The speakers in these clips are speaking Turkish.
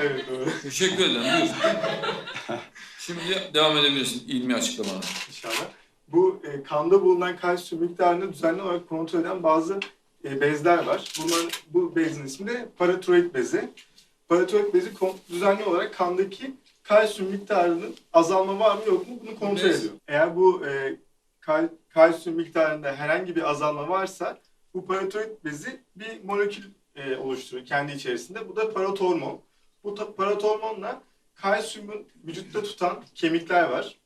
Evet doğru. Teşekkür ederim. Buyur. Şimdi devam edebilirsin ilmi açıklamana. İnşallah. Bu e, kanda bulunan kalsiyum miktarını düzenli olarak kontrol eden bazı e, bezler var. Bunların, bu bezin ismi de paratiroid bezi. Paratiroid bezi düzenli olarak kandaki kalsiyum miktarının azalma var mı yok mu bunu kontrol Bez. ediyor. Eğer bu e, kal- kalsiyum miktarında herhangi bir azalma varsa bu paratiroid bezi bir molekül e, oluşturuyor kendi içerisinde. Bu da paratormon. Bu paratormonla kalsiyumun vücutta tutan kemikler var.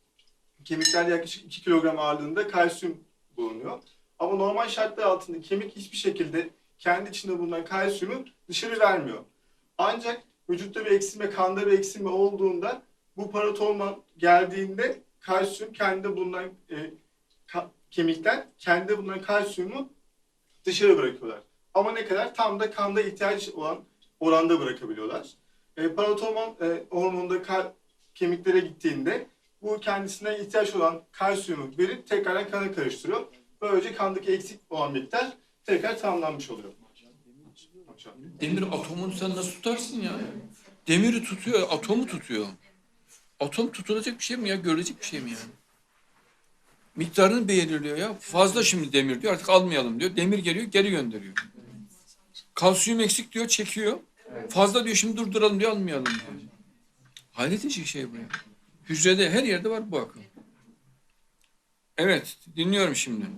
Kemiklerde yaklaşık 2 kilogram ağırlığında kalsiyum bulunuyor. Ama normal şartlar altında kemik hiçbir şekilde kendi içinde bulunan kalsiyumu dışarı vermiyor. Ancak vücutta bir eksilme, kanda bir eksilme olduğunda bu paratormon geldiğinde kalsiyum kendi bulunan e, ka- kemikler kendi bulunan kalsiyumu dışarı bırakıyorlar. Ama ne kadar? Tam da kanda ihtiyaç olan oranda bırakabiliyorlar. E, paratormon e, hormonunda kal- kemiklere gittiğinde bu kendisine ihtiyaç olan kalsiyumu verip tekrardan kana karıştırıyor. Böylece kandaki eksik olan miktar tekrar tamamlanmış oluyor. Demir atomunu sen nasıl tutarsın ya? Demiri tutuyor, atomu tutuyor. Atom tutulacak bir şey mi ya? Görülecek bir şey mi yani? Miktarını belirliyor ya. Fazla şimdi demir diyor artık almayalım diyor. Demir geliyor geri gönderiyor. Kalsiyum eksik diyor çekiyor. Fazla diyor şimdi durduralım diyor almayalım diyor. Hayret edici şey bu ya. Hücrede her yerde var bu akım. Evet dinliyorum şimdi.